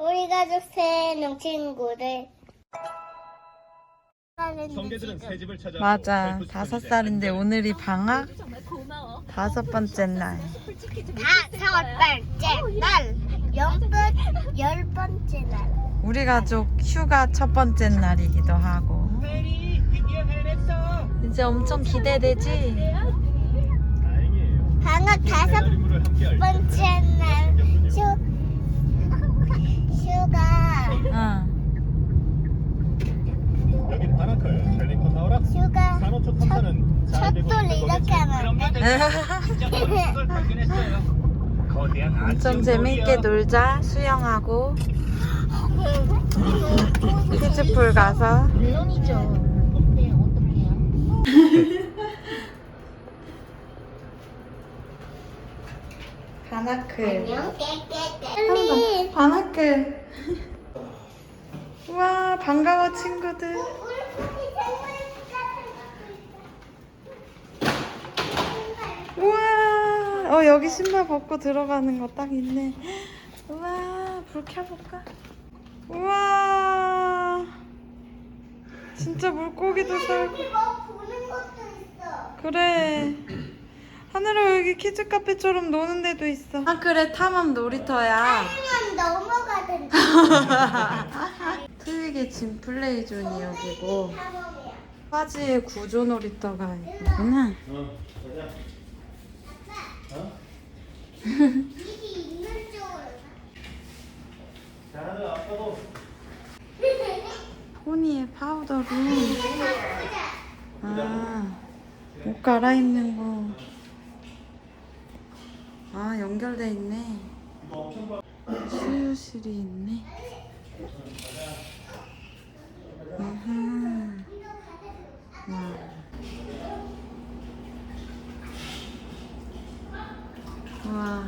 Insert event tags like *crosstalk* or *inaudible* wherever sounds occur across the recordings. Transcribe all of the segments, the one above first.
우리 가족 새놈 친구들. 성게들은 새 집을 찾아 맞아. 다섯 살인데 오늘이 방학 다섯 번째 날. 다섯 번째 날, 열번 열 번째 날. 우리 가족 휴가 첫 번째 날이기도 하고. 이제 엄청 기대되지? 다행이에요. 방학 다섯 번째 날 휴, 휴가 응. 여기 바나커요. 젤리코 나오라. 휴가 산호초 탐사는 잘 되고 있는 이렇게 거겠지. 하면 안 돼? *laughs* 거대한 엄청 재밌게 놀자. 수영하고 키즈풀 가서 물론이죠. 네, 어떡해요? 바나클. 안녕, 깨깨깨. 바나클. *laughs* 우와 반가워 친구들. 같은 우와 어 여기 신발 벗고 들어가는 거 딱 있네. *gasps* 우와 불 켜볼까? 우와 진짜 물고기도 살고. 뭐 보는 것도 있어. 그래. *clears throat* 하늘아 여기 키즈 카페처럼 노는 데도 있어. 아 그래 탐험 놀이터야. 하면 넘어가던데. *laughs* 트윅의 짐 플레이 존이 여기고 탐험이야. 화지의 구조 놀이터가 있구나. 어, 가자. 어? 길이 있는 쪽으로. 잘하는 아빠도 *laughs* 포니의 파우더로 가보자. 아, 옷 갈아입는 거. 아 연결돼 있네. 수유실이 있네. 아하. 와. 와.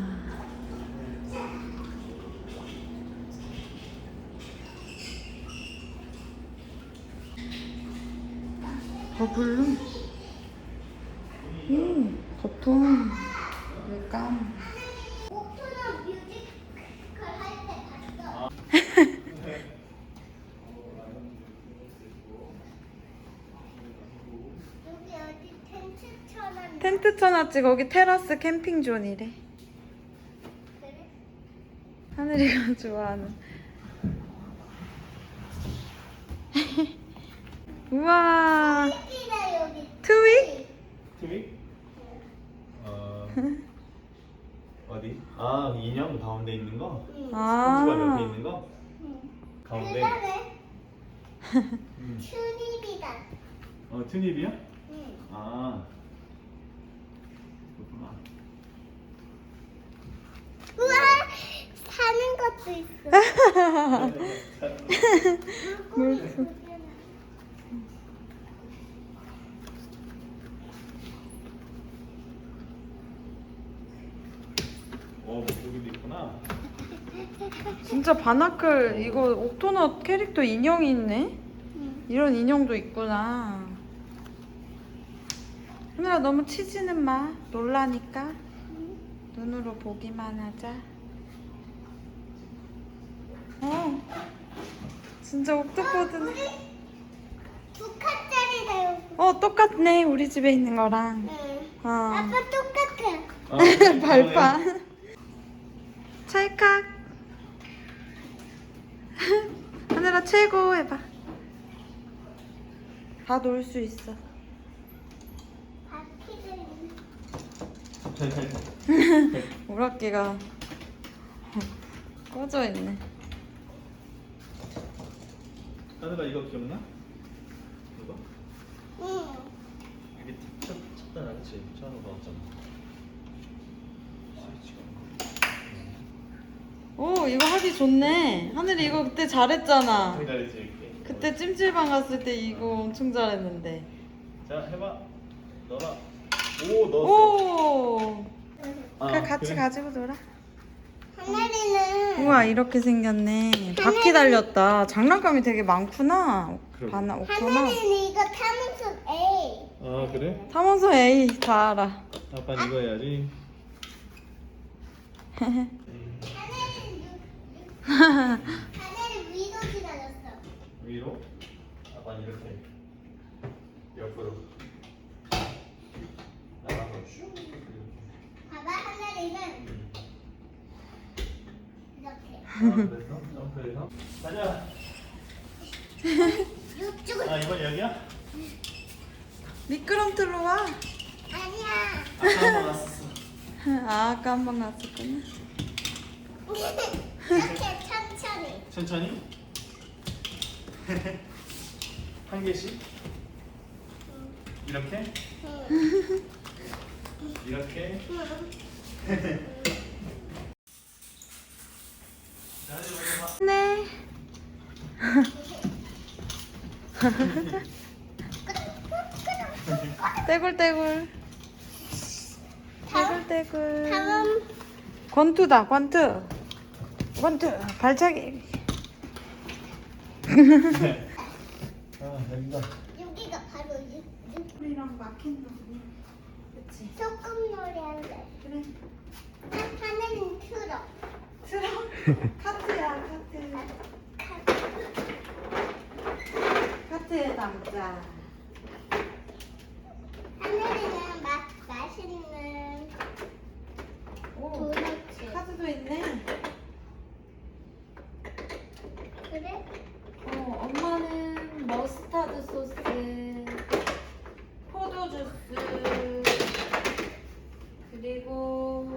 버블룸. 오, 거품. 물감. 오토나 뮤지컬 할 때 봤어. 여기 어디 텐트 쳐놨나? 쳐놨지 거기 테라스 캠핑존이래. 하늘이가 *laughs* 좋아하는. *laughs* 우와. 트윅? 트윅? *laughs* 어 어디? 아 인형 가운데 있는 거? 손주가 아. 옆에 있는 거? 가운데? 그다음에 음. 튜닙이다. 어 튜닙이야? 응. 아 그렇구나. 우와 사는 것도 있어. 어 물고기도 있구나. 진짜 바나클 이거 옥토넛 캐릭터 인형이 있네. 응. 이런 인형도 있구나. 하늘아 너무 치지는 마. 놀라니까. 눈으로 보기만 하자. 어. 진짜 옥토퍼드네. 두 칸짜리다 여기. 어 똑같네 우리 집에 있는 거랑. 응. 어. 아빠 똑같아. 아, *laughs* 발판. 찰칵. *laughs* 하늘아 최고 해봐. 다 놀 수 있어. 바퀴들. *laughs* 오락기가 꺼져 있네. 하늘아 이거 기억나? 이거? 응. 이게 첫, 첫단 알지? 처음 나왔잖아. 스위치가. 오 이거 하기 좋네. 하늘이 이거 그때 잘했잖아. 기다리지 이렇게. 그때 찜질방 갔을 때 이거 엄청 잘했는데. 자 해봐. 넣어라. 오 넣었어. 오. 아, 같이 그래? 가지고 놀아. 하늘이는 우와 이렇게 생겼네. 바퀴 달렸다. 장난감이 되게 많구나. 그러게. 바나 옥토나. 하늘이는 이거 탐험선 A. 아 그래? 탐험소 A 다 알아. 아빠 이거 해야지. 하늘이는 육- 육- 뒤로 아빠 이렇게 옆으로 나가서 슉 이렇게 봐봐 하늘이는 음. 이렇게 점프해서 점프해서 가자 이쪽은 아 이번 여기야? 미끄럼틀로 와. 아니야 아까 한번 왔었어 *laughs* 아, 아까 한 번 갔었구나. *laughs* 이렇게 천천히 천천히 *laughs* 한 개씩 이렇게 응. 이렇게. 네. 떼굴떼굴. 떼굴떼굴. 다음 권투다, 권투. 권투. 발차기. 아 여기가 여기가 바로 우리랑 막힌 그치? 소꿉놀이 한대 그래. 하- 하늘은 틀어 트럭. *laughs* 카트야, 카트. 카트에 담자. 하늘이는 마, 맛있는 오, 도넛 카드도 있네. 그래? 어, 엄마는 머스타드 소스, 포도 주스, 그리고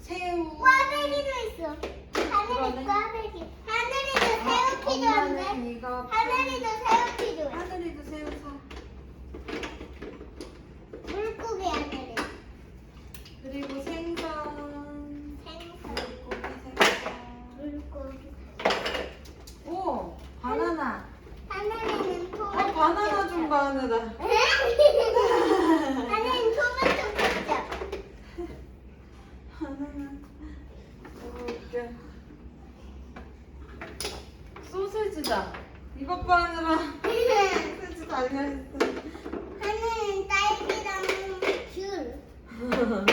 새우. 꽈배기도 있어 하늘이 그러네. 꽈배기 하늘이도 새우 필요한데 엄마는 이거. 하늘이도 새우 필요해 하늘이도 새우 사. 물고기 하늘이 그리고 생선. 생선 물고기 생선. 물고기 오, 바나나. 하늘이는 토마토 어, 바나나 좀 봐, 하늘아. 하늘이는 토마토 ketchup 바나나. 너무 웃겨. 소세지다. 이것 봐, 하늘아. 소세지 달려있어. 하늘은 딸기랑 귤 *laughs*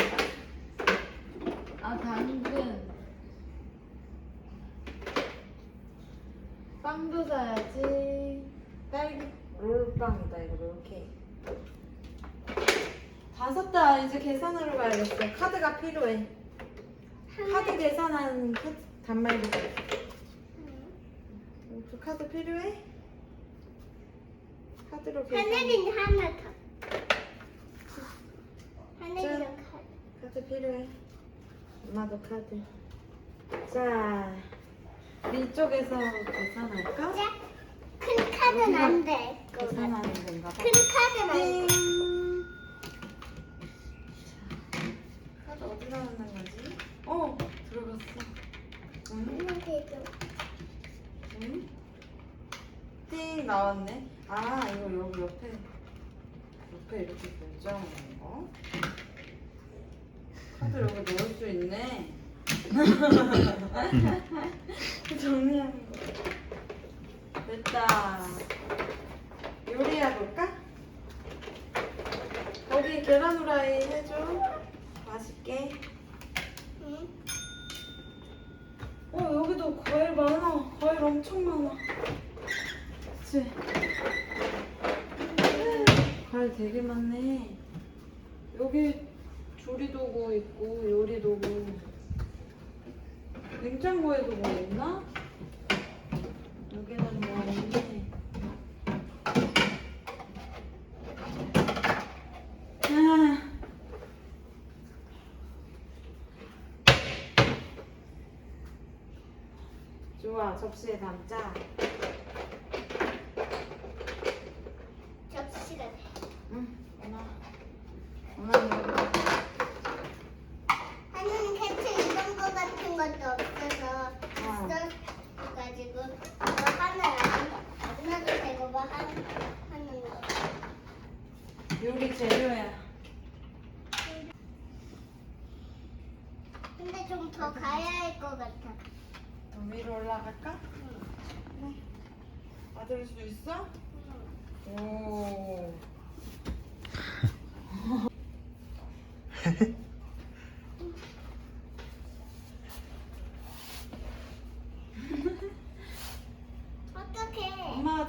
아 당근 빵도 사야지 딸기 롤빵이다 이거 롤케이크 다 샀다 이제 계산하러 가야겠어 카드가 필요해 카드 계산한 카드 단말기 그 카드 필요해? 카드로 계산 하늘이는 하나 더 하늘이는 카드 카드 필요해 엄마도 카드 자 우리 이쪽에서 계산할까? 자, 큰 카드는 안 돼. 계산하는 건가 봐 큰 카드는 안 띵. 돼. 자, 카드 어디다 넣는 거지? 어 들어갔어. 응? 하늘이도 응? 띵 나왔네. 아 이거 여기 옆에 옆에 이렇게 결정하는 거. 카드 여기 넣을 수 있네. *laughs* 정리하는 거. 됐다. 요리해 볼까? 거기 계란 후라이 해줘. 맛있게. 응? 어 여기도 과일 많아. 과일 엄청 많아. 그치? 과일 되게 많네. 여기 조리도구 있고 요리도구. 냉장고에도 뭐 있나? 여기는 뭐 없네. 아. 좋아 접시에 담자 접시가 돼. 응 엄마 엄마 이거 하늘은 캐치 이런 거 같은 것도 없어서 어. 있어가지고 뭐 하늘 안, 안 놔도 되고 뭐 하, 하는 거. 요리 재료야 근데 좀 더 가야 할 것 같아. 더 위로 올라갈까? 응. 받을 수 있어? 응. 오 *laughs*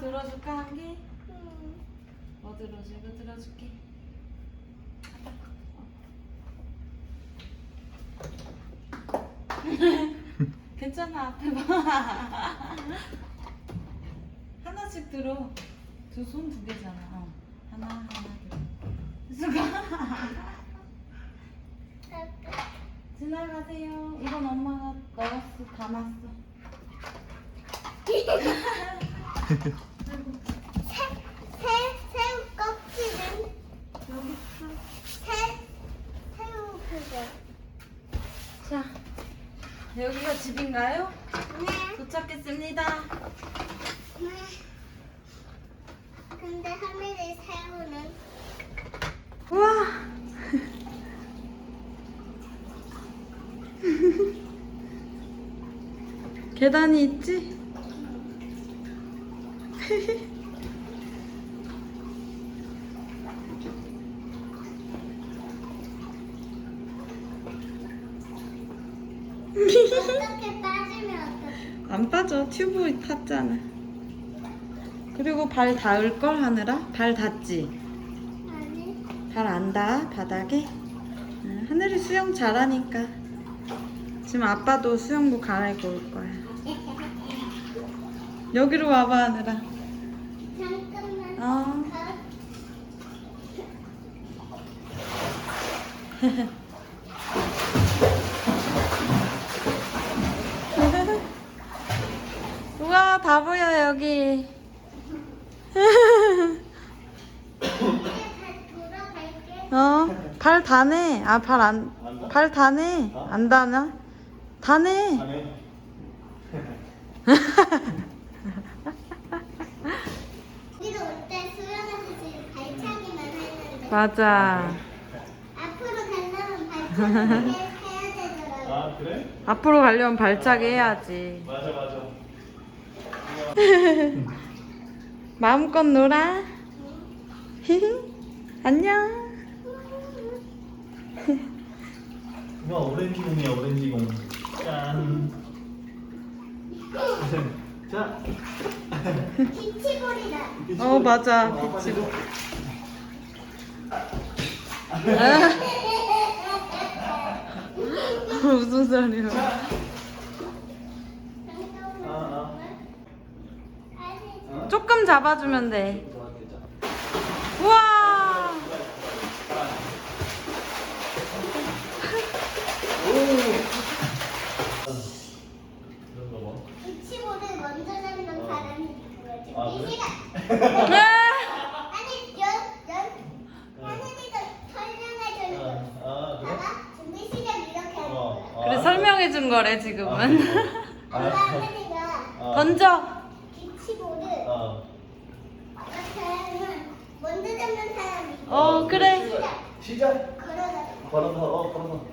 들어줄까 한 개? 음. 뭐 들어줘? 이거 들어줄게. *laughs* 괜찮아 앞에 *laughs* 봐. 하나씩 들어. 두 손 두 개잖아. 어. 하나 하나 둘. 수가. *laughs* 지나가세요. 이건 엄마가 넣었어, 담았어. 새, 새우 껍질은 여기 있어. 새, 새우 그거. 자, 여기가 집인가요? 네. 도착했습니다. 네. 근데 하늘의 새우는 우와. *laughs* 계단이 있지? *laughs* 어떻게 빠지면 어떡해? 안 빠져. 튜브 탔잖아. 그리고 발 닿을 걸 하느라? 발 닿지? 아니. 발 안 닿아 바닥에? 응, 하늘이 수영 잘하니까. 지금 아빠도 수영복 갈아입고 올 거야. *laughs* 여기로 와봐 하느라. 잠깐만. 어. 가- *laughs* *laughs* 우와 다 보여 여기. 이제 돌아갈게. 다네. 아, 발 안? 발 다네. 어? 안 다나? 다네. 안해. 우리도 그때 수영해서 지금 발차기만 했는데 맞아. 앞으로 가려면 발차기 해- 해야 되더라고. 아 그래? 앞으로 가려면 발차기 해야지. 맞아 맞아. *laughs* 마음껏 놀아. 안녕. 와 오렌지 공이야 오렌지 공. 짠. 자. 기치볼이다. 어, 맞아. 어, 그치. 빨리. *laughs* 무슨 소리야? 아, 아. 어? 조금 잡아주면 돼. 자. 우와. 먼저 잡는 사람이 그거지. 아, 그래? 미시가 아, *laughs* 아니 연, 연 하늘이도 설명해 주는 거. 아 그래? 봐봐 준비 시작 이렇게 하는 거야. 어. 그래 설명해 준 거래 아, 지금은. 아빠 하늘이가 아. 던져. 기치볼을 어. 이렇게 하면 먼저 잡는 사람이 어 그래. 시작 시작. 걸어가. 걸어서 어 걸어서.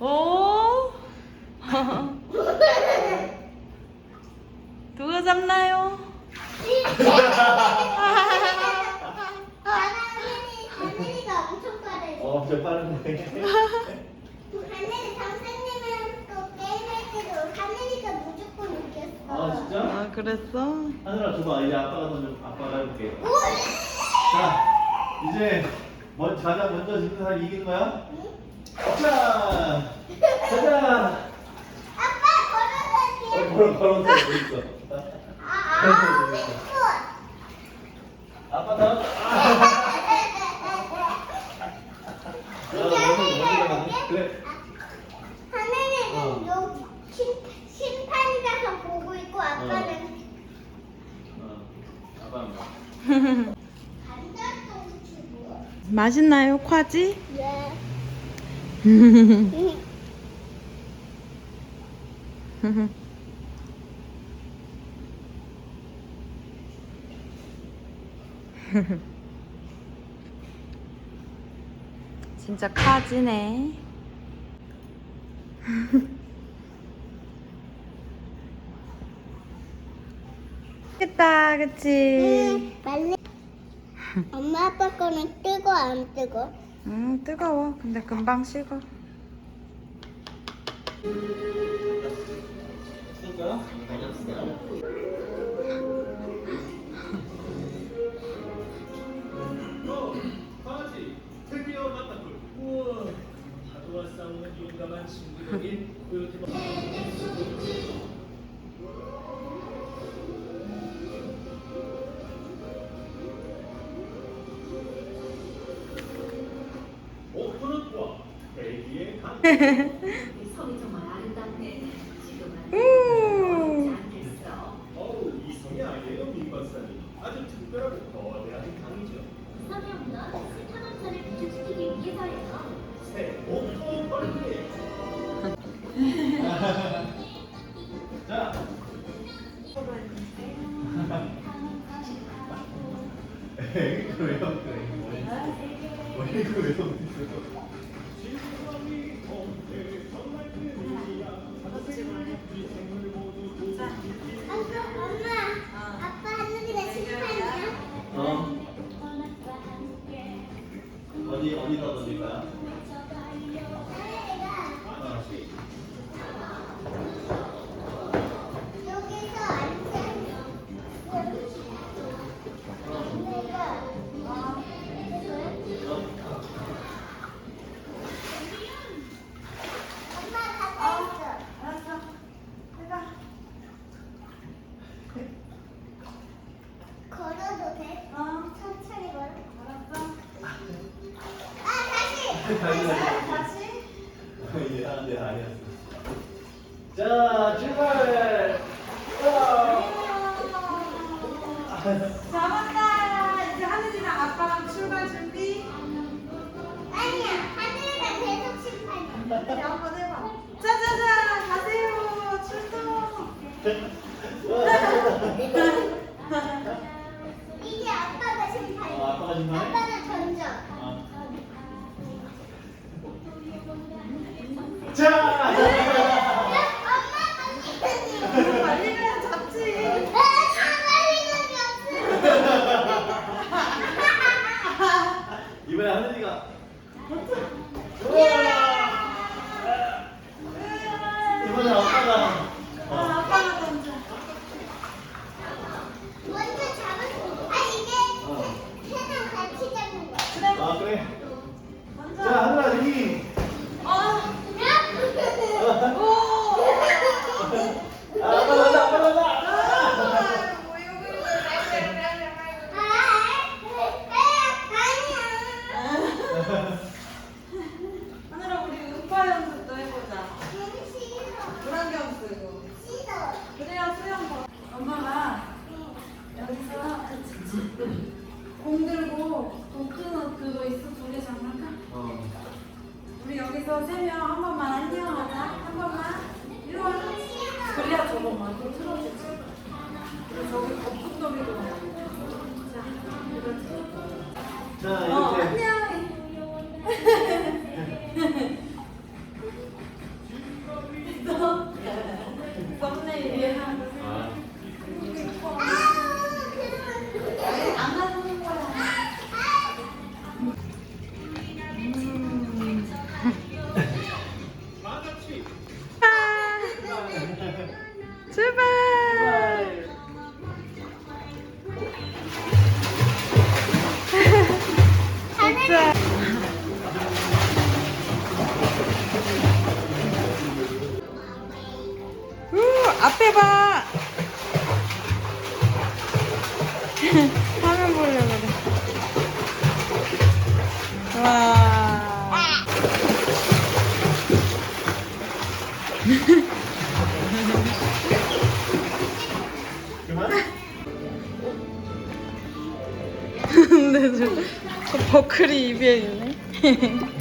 어. 오. 누가 잡나요? 하늘이 하늘이가 엄청 빠르지. 어, 저 빠른데. 하늘이 선생님은 또 게임할 때도 하늘이가 무조건 이겼어. 아 진짜? 아 그랬어? 하늘아 줘봐 이제 아빠가 던져 아빠가 해볼게. 오! 자 이제 먼 가장 먼저 짓는 사람이 이기는 거야? 응? 자 가자. *laughs* 아빠 걸어갈게. 어, 걸어 걸어서 어디 있어? 아. 그래. 여기 심, 심판이 보고 있고 아빠는 어, 아빠. 주고. 맛있나요 콰지? 예. *laughs* *laughs* 진짜 카지네. *laughs* 겠다 그치? 응, 빨리. *laughs* 엄마 아빠 거는 뜨거 안 뜨거? 음 뜨거워. 근데 금방 식어. 민감한 신비력이 보여지고 오픈은 와 대기의 간 자. 공 들고 도트 노트도 있어. 둘이 장난감. 어. 우리 여기서 세 명 한 번만. 앞에 봐. *laughs* 화면 보려고 그래. 와. *laughs* 근데 저, 저 버클이 입에 있네. *laughs*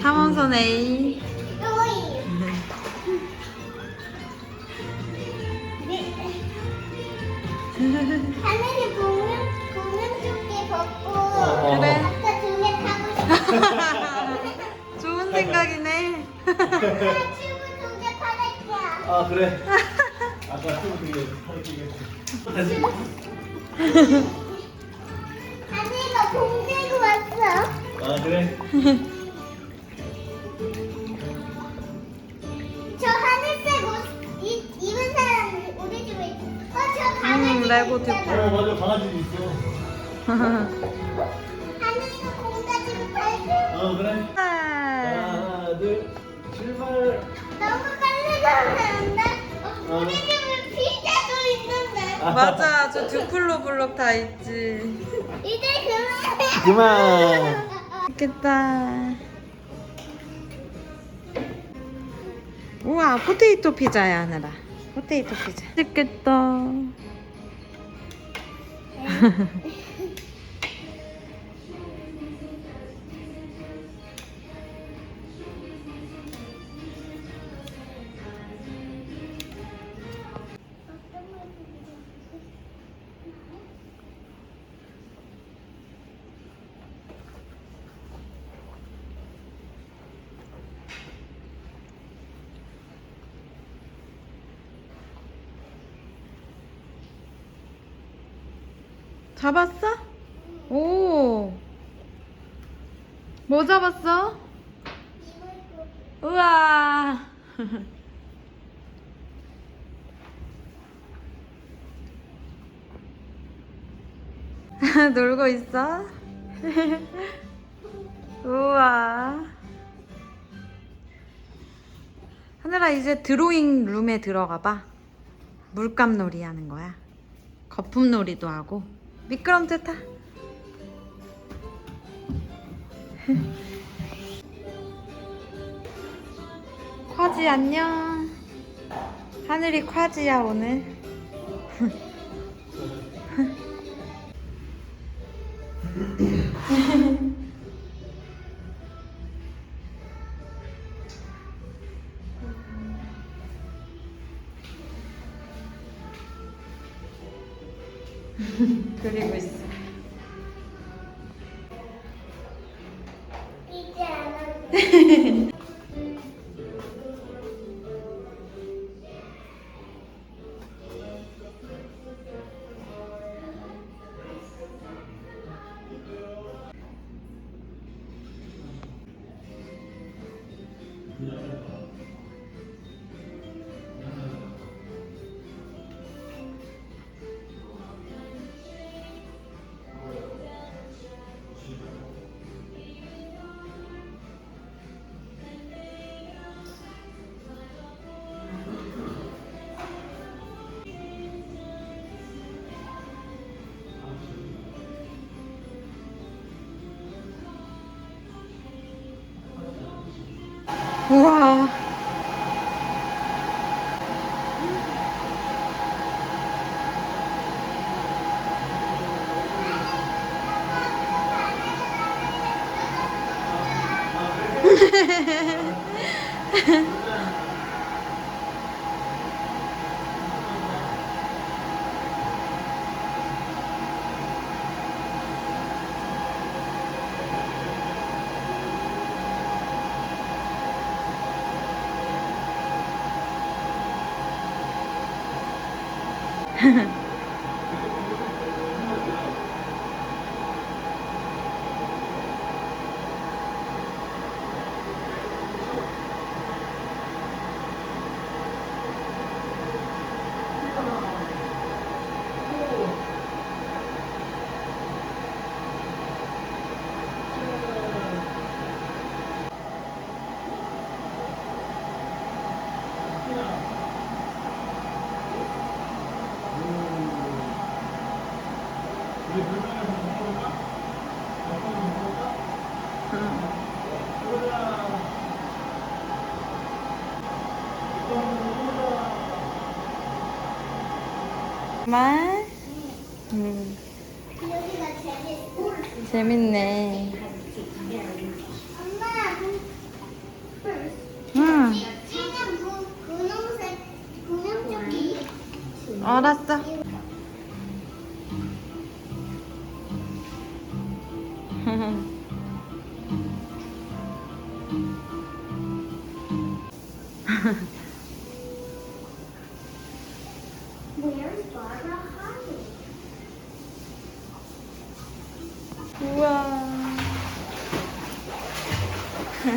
탐험선에 둘 출발. 너무 빨리 가는데 어. 우리 집에 피자도 있는데. 맞아, 저 두플로 블록 다 있지. 이제 그만해. 그만. 맛있겠다. 우와, 포테이토 피자야, 하늘아. 포테이토 피자. 맛있겠다. *laughs* 잡았어? 오. 뭐 잡았어? 우와. *laughs* 놀고 있어? *laughs* 우와. 하늘아 이제 드로잉 룸에 들어가 봐. 물감 놀이 하는 거야. 거품 놀이도 하고. 미끄럼틀 타. *laughs* 콰지 안녕. 하늘이 콰지야 오늘. *laughs* 그 우 와. 말? 음. 재밌네. 엄마, first. 응. 알았어. *laughs*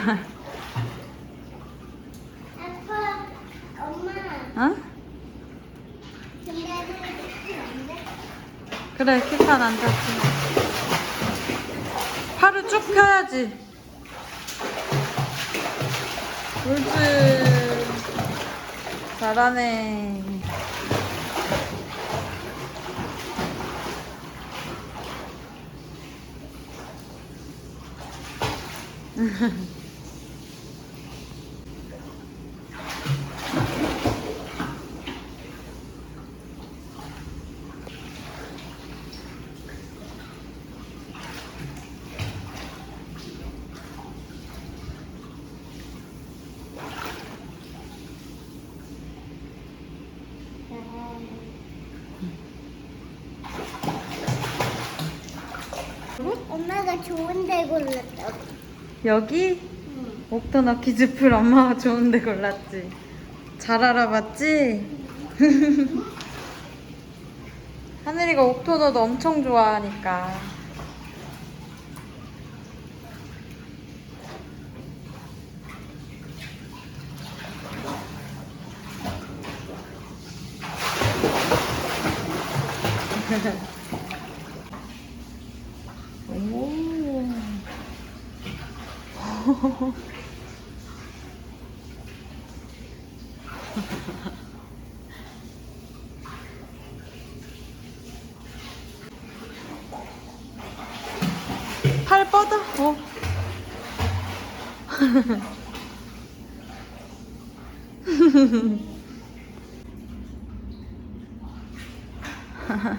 아빠, 엄마. 어? 그래, 킥판 안 닿지. 팔을 쭉 펴야지. 옳지. 잘하네. *laughs* 엄마가 좋은 데 골랐다고. 여기? 옥토너 키즈풀 엄마가 좋은 데 골랐지. 잘 알아봤지? *laughs* 하늘이가 옥토너도 엄청 좋아하니까. 哈哈。